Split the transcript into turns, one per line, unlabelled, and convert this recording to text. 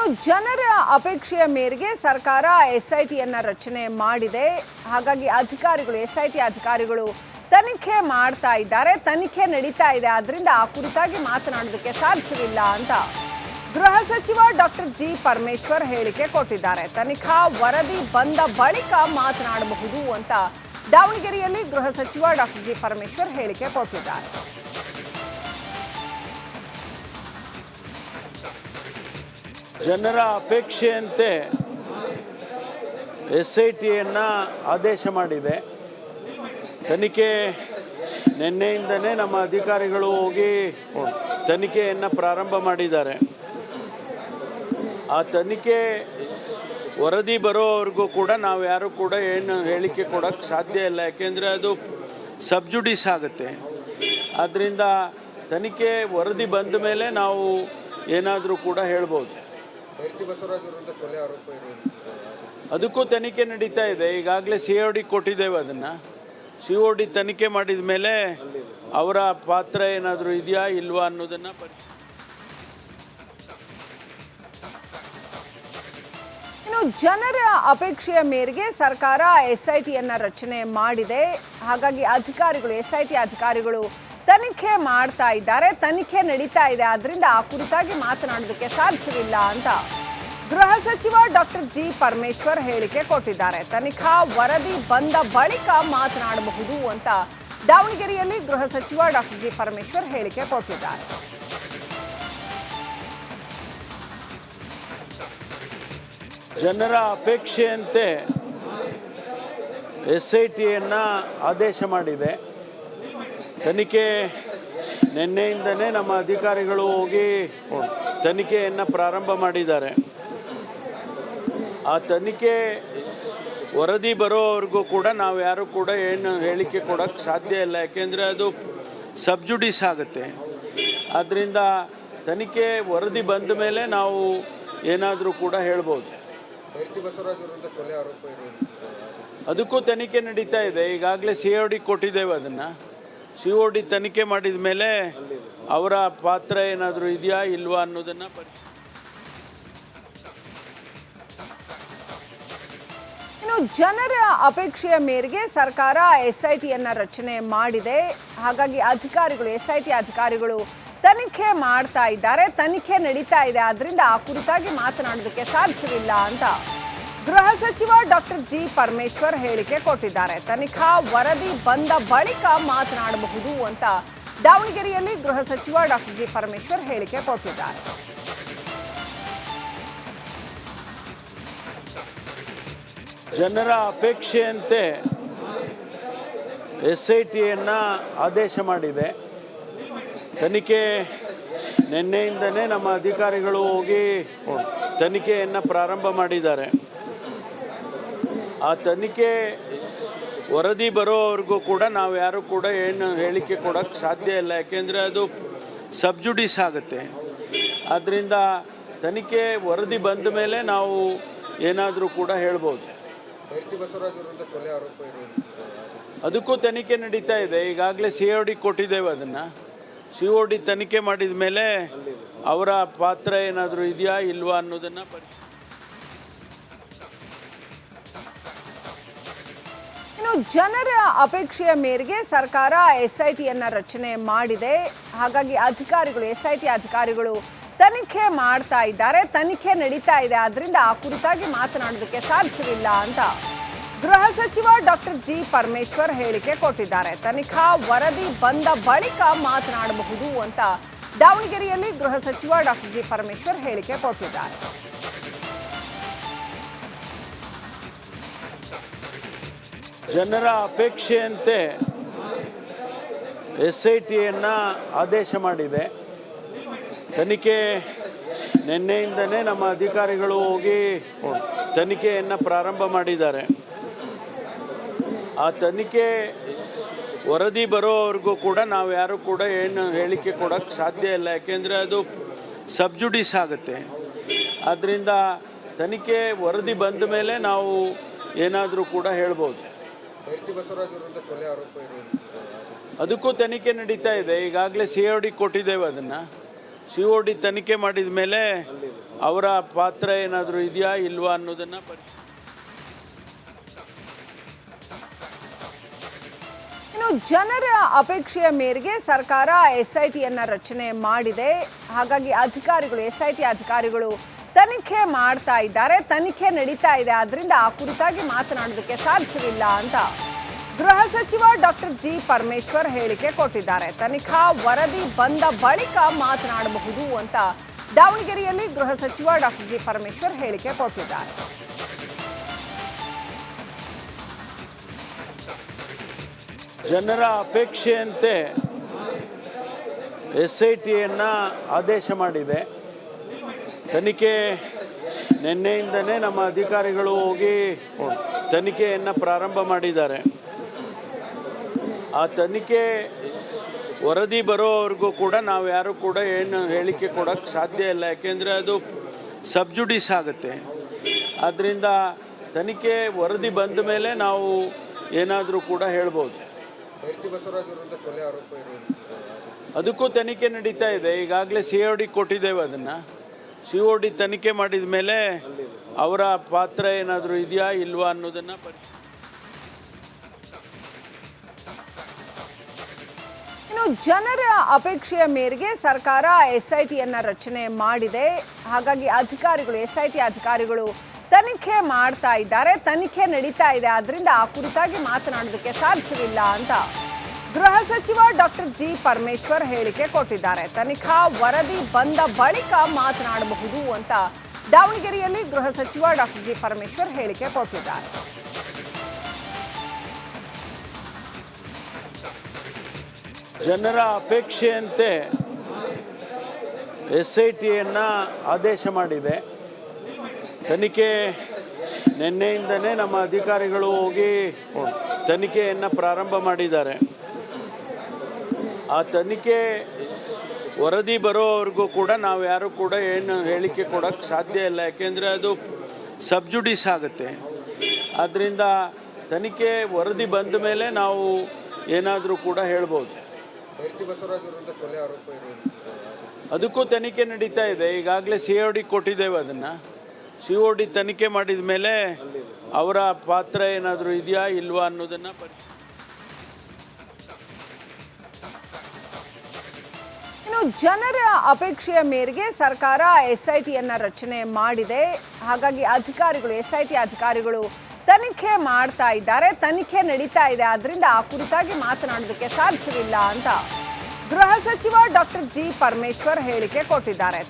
ಇನ್ನು ಜನರ ಅಪೇಕ್ಷೆಯ ಮೇರೆಗೆ ಸರ್ಕಾರ ಎಸ್ ಐ ಟಿಯನ್ನು ರಚನೆ ಮಾಡಿದೆ. ಹಾಗಾಗಿ ಅಧಿಕಾರಿಗಳು ಎಸ್ ಐ ಟಿ ಅಧಿಕಾರಿಗಳು ತನಿಖೆ ಮಾಡ್ತಾ ಇದ್ದಾರೆ. ತನಿಖೆ ನಡೀತಾ ಇದೆ. ಆದ್ದರಿಂದ ಆ ಕುರಿತಾಗಿ ಮಾತನಾಡೋದಕ್ಕೆ ಸಾಧ್ಯವಿಲ್ಲ ಅಂತ ಗೃಹ ಸಚಿವ ಡಾಕ್ಟರ್ ಜಿ ಪರಮೇಶ್ವರ್ ಹೇಳಿಕೆ ಕೊಟ್ಟಿದ್ದಾರೆ. ತನಿಖಾ ವರದಿ ಬಂದ ಬಳಿಕ ಮಾತನಾಡಬಹುದು ಅಂತ ದಾವಣಗೆರೆಯಲ್ಲಿ ಗೃಹ ಸಚಿವ ಡಾಕ್ಟರ್ ಜಿ ಪರಮೇಶ್ವರ್ ಹೇಳಿಕೆ ಕೊಟ್ಟಿದ್ದಾರೆ.
ಜನರ ಅಪೇಕ್ಷೆಯಂತೆ ಎಸ್ ಐ ಟಿಯನ್ನು ಆದೇಶ ಮಾಡಿದೆ. ತನಿಖೆ ನಿನ್ನೆಯಿಂದನೇ ನಮ್ಮ ಅಧಿಕಾರಿಗಳು ಹೋಗಿ ತನಿಖೆಯನ್ನು ಪ್ರಾರಂಭ ಮಾಡಿದ್ದಾರೆ. ಆ ತನಿಖೆ ವರದಿ ಬರೋವರೆಗೂ ಕೂಡ ನಾವು ಯಾರು ಕೂಡ ಏನು ಹೇಳಿಕೆ ಕೊಡೋಕ್ಕೆ ಸಾಧ್ಯ ಇಲ್ಲ. ಯಾಕೆಂದರೆ ಅದು ಸಬ್ಜುಡಿಸ್ ಆಗುತ್ತೆ. ಆದ್ದರಿಂದ ತನಿಖೆ ವರದಿ ಬಂದ ಮೇಲೆ ನಾವು ಏನಾದರೂ ಕೂಡ ಹೇಳ್ಬೋದು. ಅದಕ್ಕೂ ತನಿಖೆ ನಡೀತಾ ಇದೆ. ಈಗಾಗಲೇ ಸಿ ಒ ಡಿ ಕೊಟ್ಟಿದ್ದೇವೆ ಅದನ್ನು. ಸಿ ಒ ಡಿ ತನಿಖೆ ಮಾಡಿದ ಮೇಲೆ ಅವರ ಪಾತ್ರ ಏನಾದರೂ ಇದೆಯಾ ಇಲ್ವಾ ಅನ್ನೋದನ್ನು
ಜನರ ಅಪೇಕ್ಷೆಯ ಮೇರೆಗೆ ಸರ್ಕಾರ ಎಸ್ ಐ ಟಿಯನ್ನು ರಚನೆ ಮಾಡಿದೆ. ಹಾಗಾಗಿ ಅಧಿಕಾರಿಗಳು ಎಸ್ ಐ ಟಿ ಅಧಿಕಾರಿಗಳು ತನಿಖೆ ಮಾಡ್ತಾ ಇದ್ದಾರೆ, ತನಿಖೆ ನಡೀತಾ ಇದೆ. ಆದ್ರಿಂದ ಆ ಕುರಿತಾಗಿ ಮಾತನಾಡೋದಕ್ಕೆ ಸಾಧ್ಯವಿಲ್ಲ ಅಂತ ಗೃಹ ಸಚಿವ ಡಾಕ್ಟರ್ ಜಿ ಪರಮೇಶ್ವರ್ ಹೇಳಿಕೆ ಕೊಟ್ಟಿದ್ದಾರೆ. ತನಿಖಾ ವರದಿ ಬಂದ ಬಳಿಕ ಮಾತನಾಡಬಹುದು ಅಂತ ದಾವಣಗೆರೆಯಲ್ಲಿ ಗೃಹ ಸಚಿವ ಡಾಕ್ಟರ್ ಜಿ ಪರಮೇಶ್ವರ್ ಹೇಳಿಕೆ ಕೊಟ್ಟಿದ್ದಾರೆ.
ಜನರ ಅಪೇಕ್ಷೆಯಂತೆ ಎಸ್ ಐ ಟಿಯನ್ನು ಆದೇಶ ಮಾಡಿದೆ. ತನಿಖೆ ನಿನ್ನೆಯಿಂದನೇ ನಮ್ಮ ಅಧಿಕಾರಿಗಳು ಹೋಗಿ ತನಿಖೆಯನ್ನು ಪ್ರಾರಂಭ ಮಾಡಿದ್ದಾರೆ. ಆ ತನಿಖೆ ವರದಿ ಬರೋವರೆಗೂ ಕೂಡ ನಾವು ಯಾರು ಕೂಡ ಏನು ಹೇಳಿಕೆ ಕೊಡೋಕ್ಕೆ ಸಾಧ್ಯ ಇಲ್ಲ. ಯಾಕೆಂದರೆ ಅದು ಸಬ್ಜುಡಿಸ್ ಆಗುತ್ತೆ. ಆದ್ದರಿಂದ ತನಿಖೆ ವರದಿ ಬಂದ ಮೇಲೆ ನಾವು ಏನಾದರೂ ಕೂಡ ಹೇಳ್ಬೋದು. ಅದಕ್ಕೂ ತನಿಖೆ ನಡೀತಾ ಇದೆ. ಈಗಾಗಲೇ ಸಿ ಎ ಡಿ ಕೊಟ್ಟಿದ್ದೇವೆ ಅದನ್ನು. ಸಿ ಒ ಡಿ ತನಿಖೆ ಮಾಡಿದ ಮೇಲೆ ಅವರ ಪಾತ್ರ ಏನಾದರೂ ಇದೆಯಾ ಇಲ್ವಾ ಅನ್ನೋದನ್ನು
ಇನ್ನು ಜನರ ಅಪೇಕ್ಷೆಯ ಮೇರೆಗೆ ಸರ್ಕಾರ ಎಸ್ ಐ ಟಿಯನ್ನ ರಚನೆ ಮಾಡಿದೆ. ಹಾಗಾಗಿ ಅಧಿಕಾರಿಗಳು ಎಸ್ ಐ ಟಿ ಅಧಿಕಾರಿಗಳು ತನಿಖೆ ಮಾಡ್ತಾ ಇದ್ದಾರೆ. ತನಿಖೆ ನಡೀತಾ ಇದೆ. ಆದ್ರಿಂದ ಆ ಕುರಿತಾಗಿ ಮಾತನಾಡೋದಕ್ಕೆ ಸಾಧ್ಯವಿಲ್ಲ ಅಂತ ಗೃಹ ಸಚಿವ ಡಾಕ್ಟರ್ ಜಿ ಪರಮೇಶ್ವರ್ ಹೇಳಿಕೆ ಕೊಟ್ಟಿದ್ದಾರೆ. ತನಿಖಾ ವರದಿ ಬಂದ ಬಳಿಕ ಮಾತನಾಡಬಹುದು ಅಂತ ದಾವಣಗೆರೆಯಲ್ಲಿ ಗೃಹ ಸಚಿವ ಡಾಕ್ಟರ್ ಜಿ ಪರಮೇಶ್ವರ್ ಹೇಳಿಕೆ ಕೊಟ್ಟಿದ್ದಾರೆ.
ಜನರ ಅಪೇಕ್ಷೆಯಂತೆ ಎಸ್ ಐ ಟಿಯನ್ನು ಆದೇಶ ಮಾಡಿದೆ. ತನಿಖೆ ನಿನ್ನೆಯಿಂದನೇ ನಮ್ಮ ಅಧಿಕಾರಿಗಳು ಹೋಗಿ ತನಿಖೆಯನ್ನು ಪ್ರಾರಂಭ ಮಾಡಿದ್ದಾರೆ. ಆ ತನಿಖೆ ವರದಿ ಬರೋವರೆಗೂ ಕೂಡ ನಾವು ಯಾರು ಕೂಡ ಏನು ಹೇಳಿಕೆ ಕೊಡೋಕ್ಕೆ ಸಾಧ್ಯ ಇಲ್ಲ. ಯಾಕೆಂದರೆ ಅದು ಸಬ್ಜುಡಿಸ್ ಆಗುತ್ತೆ. ಆದ್ದರಿಂದ ತನಿಖೆ ವರದಿ ಬಂದ ಮೇಲೆ ನಾವು ಏನಾದರೂ ಕೂಡ ಹೇಳ್ಬೋದು. ಅದಕ್ಕೂ ತನಿಖೆ ನಡೀತಾ ಇದೆ. ಈಗಾಗಲೇ ಸಿ ಒ ಡಿ ಕೊಟ್ಟಿದ್ದೇವೆ ಅದನ್ನು. ಸಿ ಒ ಡಿ ತನಿಖೆ ಮಾಡಿದ ಮೇಲೆ ಅವರ ಪಾತ್ರ ಏನಾದರೂ ಇದೆಯಾ ಇಲ್ವಾ ಅನ್ನೋದನ್ನು ಪರಿ
ಇನ್ನು ಜನರ ಅಪೇಕ್ಷೆಯ ಮೇರೆಗೆ ಸರ್ಕಾರ ಎಸ್ ಐ ಟಿಯನ್ನು ರಚನೆ ಮಾಡಿದೆ. ಹಾಗಾಗಿ ಅಧಿಕಾರಿಗಳು ಎಸ್ ಐ ಟಿ ಅಧಿಕಾರಿಗಳು ತನಿಖೆ ಮಾಡ್ತಾ ಇದ್ದಾರೆ. ತನಿಖೆ ನಡೀತಾ ಇದೆ. ಆದ್ದರಿಂದ ಆ ಕುರಿತಾಗಿ ಮಾತನಾಡೋದಕ್ಕೆ ಸಾಧ್ಯವಿಲ್ಲ ಅಂತ ಗೃಹ ಸಚಿವ ಡಾಕ್ಟರ್ ಜಿ ಪರಮೇಶ್ವರ್ ಹೇಳಿಕೆ ಕೊಟ್ಟಿದ್ದಾರೆ. ತನಿಖಾ ವರದಿ ಬಂದ ಬಳಿಕ ಮಾತನಾಡಬಹುದು ಅಂತ ದಾವಣಗೆರೆಯಲ್ಲಿ ಗೃಹ ಸಚಿವ ಡಾಕ್ಟರ್ ಜಿ ಪರಮೇಶ್ವರ್ ಹೇಳಿಕೆ ಕೊಟ್ಟಿದ್ದಾರೆ.
ಜನರ ಅಪೇಕ್ಷೆಯಂತೆ ಎಸ್ ಐ ಟಿಯನ್ನು ಆದೇಶ ಮಾಡಿದೆ. ತನಿಖೆ ನಿನ್ನೆಯಿಂದನೇ ನಮ್ಮ ಅಧಿಕಾರಿಗಳು ಹೋಗಿ ತನಿಖೆಯನ್ನು ಪ್ರಾರಂಭ ಮಾಡಿದ್ದಾರೆ. ಆ ತನಿಖೆ ವರದಿ ಬರೋವರೆಗೂ ಕೂಡ ನಾವು ಯಾರು ಕೂಡ ಏನು ಹೇಳಿಕೆ ಕೊಡೋಕ್ಕೆ ಸಾಧ್ಯ ಇಲ್ಲ. ಯಾಕೆಂದರೆ ಅದು ಸಬ್ಜುಡಿಸ್ ಆಗುತ್ತೆ. ಆದ್ದರಿಂದ ತನಿಖೆ ವರದಿ ಬಂದ ಮೇಲೆ ನಾವು ಏನಾದರೂ ಕೂಡ ಹೇಳ್ಬೋದು. ಅದಕ್ಕೂ ತನಿಖೆ ನಡೀತಾ ಇದೆ. ಈಗಾಗಲೇ ಸಿ ಒ ಡಿ ಕೊಟ್ಟಿದ್ದೇವೆ ಅದನ್ನು. ಸಿ ಒ ಡಿ ತನಿಖೆ ಮಾಡಿದ ಮೇಲೆ ಅವರ ಪಾತ್ರ ಏನಾದರೂ ಇದೆಯಾ ಇಲ್ವಾ ಅನ್ನೋದನ್ನು
ಜನರ ಅಪೇಕ್ಷೆಯ ಮೇರೆಗೆ ಸರ್ಕಾರ ಎಸ್ ಐ ಟಿಯನ್ನು ರಚನೆ ಮಾಡಿದೆ. ಹಾಗಾಗಿ ಅಧಿಕಾರಿಗಳು ಎಸ್ ಐ ಟಿ ಅಧಿಕಾರಿಗಳು ತನಿಖೆ ಮಾಡ್ತಾ ಇದ್ದಾರೆ, ತನಿಖೆ ನಡೀತಾ ಇದೆ. ಆದ್ರಿಂದ ಆ ಕುರಿತಾಗಿ ಮಾತನಾಡೋದಕ್ಕೆ ಸಾಧ್ಯವಿಲ್ಲ ಅಂತ ಗೃಹ ಸಚಿವ ಡಾಕ್ಟರ್ ಜಿ ಪರಮೇಶ್ವರ್ ಹೇಳಿಕೆ ಕೊಟ್ಟಿದ್ದಾರೆ. ತನಿಖಾ ವರದಿ ಬಂದ ಬಳಿಕ ಮಾತನಾಡಬಹುದು ಅಂತ ದಾವಣಗೆರೆಯಲ್ಲಿ ಗೃಹ ಸಚಿವ ಡಾಕ್ಟರ್ ಜಿ ಪರಮೇಶ್ವರ್ ಹೇಳಿಕೆ ಕೊಟ್ಟಿದ್ದಾರೆ.
ಜನರ ಅಪೇಕ್ಷೆಯಂತೆ ಎಸ್ ಐ ಟಿಯನ್ನು ಆದೇಶ ಮಾಡಿದೆ. ತನಿಖೆ ನಿನ್ನೆಯಿಂದನೇ ನಮ್ಮ ಅಧಿಕಾರಿಗಳು ಹೋಗಿ ತನಿಖೆಯನ್ನು ಪ್ರಾರಂಭ ಮಾಡಿದ್ದಾರೆ. ಆ ತನಿಖೆ ವರದಿ ಬರೋವರೆಗೂ ಕೂಡ ನಾವು ಯಾರು ಕೂಡ ಏನು ಹೇಳಿಕೆ ಕೊಡೋಕ್ಕೆ ಸಾಧ್ಯ ಇಲ್ಲ. ಯಾಕೆಂದರೆ ಅದು ಸಬ್ಜುಡಿಸ್ ಆಗುತ್ತೆ. ಆದ್ದರಿಂದ ತನಿಖೆ ವರದಿ ಬಂದ ಮೇಲೆ ನಾವು ಏನಾದರೂ ಕೂಡ ಹೇಳ್ಬೋದು. ಅದಕ್ಕೂ ತನಿಖೆ ನಡೀತಾ ಇದೆ. ಈಗಾಗಲೇ ಸಿ ಒ ಡಿ ಕೊಟ್ಟಿದ್ದೇವೆ ಅದನ್ನು. ಸಿ ಒ ಡಿ ತನಿಖೆ ಮಾಡಿದ ಮೇಲೆ ಅವರ ಪಾತ್ರ ಏನಾದರೂ ಇದೆಯಾ ಇಲ್ವಾ ಅನ್ನೋದನ್ನು
ಇನ್ನು ಜನರ ಅಪೇಕ್ಷೆಯ ಮೇರೆಗೆ ಸರ್ಕಾರ ಎಸ್ ಐ ಟಿಯನ್ನ ರಚನೆ ಮಾಡಿದೆ. ಹಾಗಾಗಿ ಅಧಿಕಾರಿಗಳು ಎಸ್ ಐ ಟಿ ಅಧಿಕಾರಿಗಳು ತನಿಖೆ ಮಾಡ್ತಾ ಇದ್ದಾರೆ. ತನಿಖೆ ನಡೀತಾ ಇದೆ. ಆದ್ರಿಂದ ಆ ಕುರಿತಾಗಿ ಮಾತನಾಡೋದಕ್ಕೆ ಸಾಧ್ಯವಿಲ್ಲ ಅಂತ ಗೃಹ ಸಚಿವ ಡಾಕ್ಟರ್ ಜಿ ಪರಮೇಶ್ವರ್ ಹೇಳಿಕೆ ಕೊಟ್ಟಿದ್ದಾರೆ. ತನಿಖಾ ವರದಿ ಬಂದ ಬಳಿಕ ಮಾತನಾಡಬಹುದು ಅಂತ ದಾವಣಗೆರೆಯಲ್ಲಿ ಗೃಹ ಸಚಿವ ಡಾಕ್ಟರ್ ಜಿ ಪರಮೇಶ್ವರ್ ಹೇಳಿಕೆ ಕೊಟ್ಟಿದ್ದಾರೆ.
ಜನರ ಅಪೇಕ್ಷೆಯಂತೆ ಎಸ್ ಐ ಟಿಯನ್ನು ಆದೇಶ ಮಾಡಿದೆ. ತನಿಖೆ ನಿನ್ನೆಯಿಂದನೇ ನಮ್ಮ ಅಧಿಕಾರಿಗಳು ಹೋಗಿ ತನಿಖೆಯನ್ನು ಪ್ರಾರಂಭ ಮಾಡಿದ್ದಾರೆ. ಆ ತನಿಖೆ ವರದಿ ಬರೋವರೆಗೂ ಕೂಡ ನಾವು ಯಾರು ಕೂಡ ಏನು ಹೇಳಿಕೆ ಕೊಡೋಕ್ಕೆ ಸಾಧ್ಯ ಇಲ್ಲ. ಯಾಕೆಂದರೆ ಅದು ಸಬ್ಜುಡಿಸ್ ಆಗುತ್ತೆ. ಆದ್ದರಿಂದ ತನಿಖೆ ವರದಿ ಬಂದ ಮೇಲೆ ನಾವು ಏನಾದರೂ ಕೂಡ ಹೇಳ್ಬೋದು. ಅದಕ್ಕೂ ತನಿಖೆ ನಡೀತಾ ಇದೆ. ಈಗಾಗಲೇ ಸಿ ಒ ಡಿ ಕೊಟ್ಟಿದ್ದೇವೆ ಅದನ್ನು. ಸಿ ಒ ಡಿ ತನಿಖೆ ಮಾಡಿದ ಮೇಲೆ ಅವರ ಪಾತ್ರ ಏನಾದರೂ ಇದೆಯಾ ಇಲ್ವಾ ಅನ್ನೋದನ್ನು ಪರಿ
ಜನರ ಅಪೇಕ್ಷೆಯ ಮೇರೆಗೆ ಸರ್ಕಾರ ಎಸ್ ಐ ಟಿಯನ್ನು ರಚನೆ ಮಾಡಿದೆ. ಹಾಗಾಗಿ ಅಧಿಕಾರಿಗಳು ಎಸ್ ಐ ಟಿ ಅಧಿಕಾರಿಗಳು ತನಿಖೆ ಮಾಡ್ತಾ ಇದ್ದಾರೆ. ತನಿಖೆ ನಡೀತಾ ಇದೆ. ಆದ್ರಿಂದ ಆ ಕುರಿತಾಗಿ ಮಾತನಾಡೋದಕ್ಕೆ ಸಾಧ್ಯವಿಲ್ಲ ಅಂತ ಗೃಹ ಸಚಿವ ಡಾಕ್ಟರ್ ಜಿ ಪರಮೇಶ್ವರ್ ಹೇಳಿಕೆ ಕೊಟ್ಟಿದ್ದಾರೆ.